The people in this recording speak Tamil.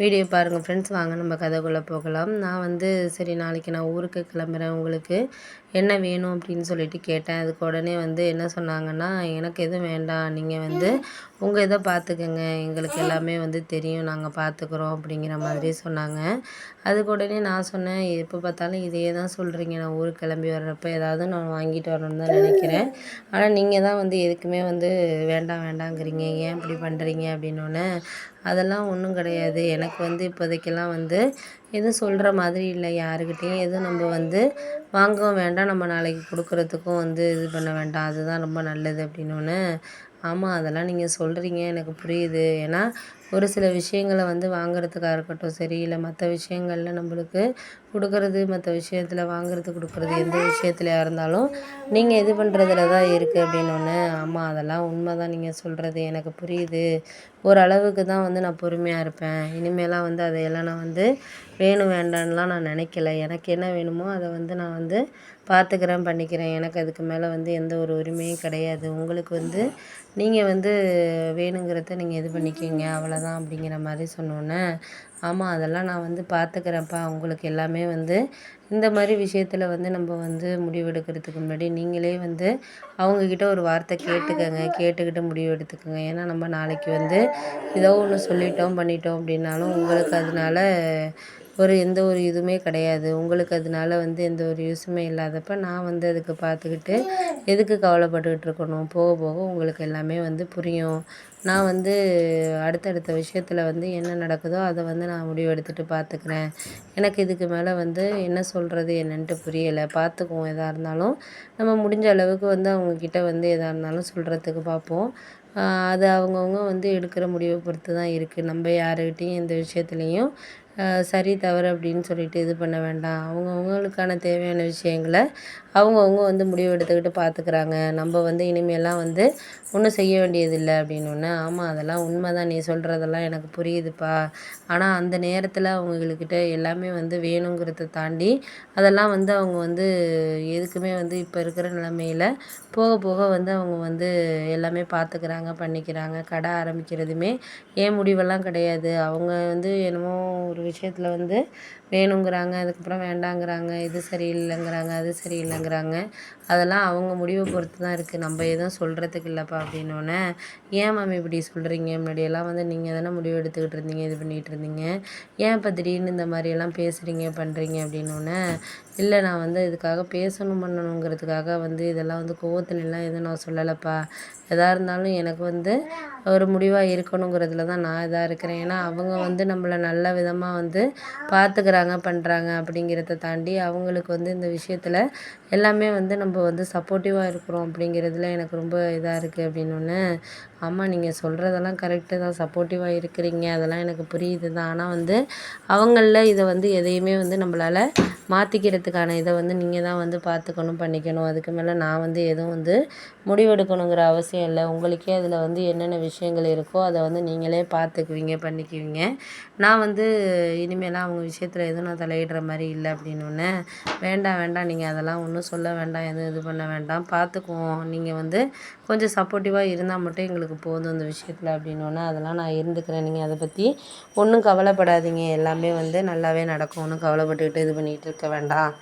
வீடியோ பாருங்கள் ஃப்ரெண்ட்ஸ் வாங்க நம்ம கதைக்குள்ளே போகலாம். நான் வந்து சரி நாளைக்கு நான் ஊருக்கு கிளம்புறேன் உங்களுக்கு. என்ன வேணும் அப்படின்னு சொல்லிட்டு கேட்டேன். அதுக்கு உடனே வந்து என்ன சொன்னாங்கன்னா எனக்கு எதுவும் வேண்டாம். நீங்கள் வந்து உங்கள் இதை பார்த்துக்கங்க எங்களுக்கு எல்லாமே வந்து தெரியும். நாங்கள் பார்த்துக்குறோம் அப்படிங்கிற மாதிரி சொன்னாங்க. அதுக்கு உடனே நான் சொன்னேன் எப்போ பார்த்தாலும் இதே தான் சொல்கிறீங்க நான் ஊருக்கு கிளம்பி வர்றப்ப ஏதாவது நான் வாங்கிட்டு வரணும்னு தான் நினைக்கிறேன். ஆனால் நீங்கள் தான் வந்து எதுக்குமே வந்து வேண்டாம் வேண்டாங்கிறீங்க. ஏன் இப்படி பண்ணுறீங்க அப்படின்னோடனே அதெல்லாம் ஒன்றும் கிடையாது. எனக்கு வந்து இப்போதைக்கெல்லாம் வந்து எதுவும் சொல்கிற மாதிரி இல்லை. யாருக்கிட்டேயும் எதுவும் நம்ம வந்து வாங்கவும் வேண்டாம். நம்ம நாளைக்கு கொடுக்குறதுக்கும் வந்து இது பண்ண வேண்டாம். அதுதான் ரொம்ப நல்லது அப்படின்னோடனே ஆமாம் அதெல்லாம் நீங்கள் சொல்கிறீங்க எனக்கு புரியுது. ஏன்னா ஒரு சில விஷயங்களை வந்து வாங்குறதுக்காக இருக்கட்டும் சரி இல்லை மற்ற விஷயங்களில் நம்மளுக்கு கொடுக்கறது மற்ற விஷயத்தில் வாங்குறது கொடுக்குறது எந்த விஷயத்துலையாக இருந்தாலும் நீங்கள் இது பண்ணுறதுல தான் இருக்குது அப்படின்னோடனே ஆமாம் அதெல்லாம் உண்மை தான் நீங்கள் சொல்கிறது எனக்கு புரியுது. ஓரளவுக்கு தான் வந்து நான் பொறுமையாக இருப்பேன். இனிமேலாம் வந்து அதையெல்லாம் நான் வந்து வேணும் வேண்டான்லாம் நான் நினைக்கல. எனக்கு என்ன வேணுமோ அதை வந்து நான் வந்து பார்த்துக்கிறேன் பண்ணிக்கிறேன். எனக்கு அதுக்கு மேலே வந்து எந்த ஒரு உரிமையும் கிடையாது. உங்களுக்கு வந்து நீங்கள் வந்து வேணுங்கிறத நீங்கள் இது பண்ணிக்கிங்க. அவ்வளோதான் தான் அப்படிங்கிற மாதிரி சொன்னோன்னே ஆமாம் அதெல்லாம் நான் வந்து பார்த்துக்கிறேன்ப்பா உங்களுக்கு எல்லாமே வந்து இந்த மாதிரி விஷயத்தில் வந்து நம்ம வந்து முடிவெடுக்கிறதுக்கு முன்னாடி நீங்களே வந்து அவங்கக்கிட்ட ஒரு வார்த்தை கேட்டுக்கங்க. கேட்டுக்கிட்டு முடிவு எடுத்துக்கோங்க. ஏன்னா நம்ம நாளைக்கு வந்து ஏதோ ஒன்று சொல்லிட்டோம் பண்ணிட்டோம் அப்படின்னாலும் உங்களுக்கு அதனால ஒரு எந்த ஒரு இதுவுமே கிடையாது. உங்களுக்கு அதனால வந்து எந்த ஒரு யூஸுமே இல்லாதப்ப நான் வந்து அதுக்கு பார்த்துக்கிட்டு எதுக்கு கவலைப்பட்டுக்கிட்டு இருக்கணும்? போக போக உங்களுக்கு எல்லாமே வந்து புரியும். நான் வந்து அடுத்தடுத்த விஷயத்தில் வந்து என்ன நடக்குதோ அதை வந்து நான் முடிவு எடுத்துகிட்டு பார்த்துக்கிறேன். எனக்கு இதுக்கு மேலே வந்து என்ன சொல்கிறது என்னன்ட்டு புரியலை. பார்த்துக்குவோம். எதாக இருந்தாலும் நம்ம முடிஞ்ச அளவுக்கு வந்து அவங்கக்கிட்ட வந்து எதாக இருந்தாலும் சொல்கிறதுக்கு பார்ப்போம். அது அவங்கவுங்க வந்து எடுக்கிற முடிவை பொறுத்து தான் இருக்குது நம்ம யாருக்கிட்டேயும் எந்த விஷயத்துலையும் சரி தவறு அப்படின்னு சொல்லிட்டு இது பண்ண வேண்டாம். அவங்கவுங்களுக்கான தேவையான விஷயங்கள அவங்கவுங்க வந்து முடிவு எடுத்துக்கிட்டு பார்த்துக்குறாங்க நம்ம வந்து இனிமேலாம் வந்து ஒன்றும் செய்ய வேண்டியதில்லை அப்படின்னோடனே ஆமாம் அதெல்லாம் உண்மை தான் நீ சொல்கிறதெல்லாம் எனக்கு புரியுதுப்பா. ஆனால் அந்த நேரத்தில் அவங்கக்கிட்ட எல்லாமே வந்து வேணுங்கிறத தாண்டி அதெல்லாம் வந்து அவங்க வந்து எதுக்குமே வந்து இப்போ இருக்கிற நிலமையில் போக போக வந்து அவங்க வந்து எல்லாமே பார்த்துக்கிறாங்க பண்ணிக்கிறாங்க கடை ஆரம்பிக்கிறதுமே ஏன் முடிவெல்லாம் கிடையாது. அவங்க வந்து என்னமோ ஒரு விஷயத்தில் வந்து வேணுங்கிறாங்க அதுக்கப்புறம் வேண்டாங்கிறாங்க இது சரியில்லைங்கிறாங்க அது சரியில்லைங்கிறாங்க. அதெல்லாம் அவங்க முடிவை பொறுத்து தான் இருக்குது நம்ம எதுவும் சொல்கிறதுக்கு இல்லைப்பா அப்படின்னோடனே ஏன் மேம் இப்படி சொல்கிறீங்க முன்னாடியெல்லாம் வந்து நீங்கள் தானே முடிவு எடுத்துக்கிட்டு இருந்தீங்க இது பண்ணிகிட்டு இருந்தீங்க. ஏன் இப்போ திடீர்னு இந்த மாதிரியெல்லாம் பேசுகிறீங்க பண்ணுறீங்க அப்படின்னோடனே இல்லை நான் வந்து இதுக்காக பேசணும் பண்ணணுங்கிறதுக்காக வந்து இதெல்லாம் வந்து கோவத்துலலாம் எதுவும் நான் சொல்லலைப்பா. எதாக இருந்தாலும் எனக்கு வந்து ஒரு முடிவாக இருக்கணுங்கிறதுல தான் நான் இதாக இருக்கிறேன். ஏன்னா அவங்க வந்து நம்மளை நல்ல விதமாக வந்து பார்த்துக்கிறாங்க பண்ணுறாங்க அப்படிங்கிறத தாண்டி அவங்களுக்கு வந்து இந்த விஷயத்தில் எல்லாமே வந்து நம்ம வந்து சப்போர்ட்டிவாக இருக்கிறோம் அப்படிங்கிறதுல எனக்கு ரொம்ப இதாக இருக்குது அப்படின்னோடனே ஆமாம் நீங்கள் சொல்கிறதெல்லாம் கரெக்டு தான். சப்போர்ட்டிவாக இருக்கிறீங்க. அதெல்லாம் எனக்கு புரியுது தான். ஆனால் வந்து அவங்களில் இதை வந்து எதையுமே வந்து நம்மளால் மாற்றிக்கிறதுக்கான இதை வந்து நீங்கள் தான் வந்து பார்த்துக்கணும் பண்ணிக்கணும். அதுக்கு மேலே நான் வந்து எதுவும் வந்து முடிவெடுக்கணுங்கிற அவசியம் இல்லை. உங்களுக்கே அதில் வந்து என்னென்ன விஷயங்கள் இருக்கோ அதை வந்து நீங்களே பார்த்துக்குவீங்க பண்ணிக்குவீங்க. நான் வந்து இனிமேலாம் அவங்க விஷயத்தில் எதுவும் நான் தலையிடுற மாதிரி இல்லை அப்படின்னோடனே வேண்டாம் வேண்டாம் நீங்கள் அதெல்லாம் ஒன்றும் சொல்ல வேண்டாம் எதுவும் இது பண்ண வேண்டாம் பார்த்துக்குவோம் நீங்கள் வந்து கொஞ்சம் சப்போர்ட்டிவாக இருந்தால் மட்டும் எங்களுக்கு போதும் இந்த விஷயத்தில் அப்படின்னோடனே அதெல்லாம் நான் இருந்துக்கிறேன். நீங்கள் அதை பற்றி ஒன்றும் கவலைப்படாதீங்க. எல்லாமே வந்து நல்லாவே நடக்கும். ஒன்றும் கவலைப்பட்டுக்கிட்டு இது பண்ணிகிட்டு இருக்க வேண்டாம்.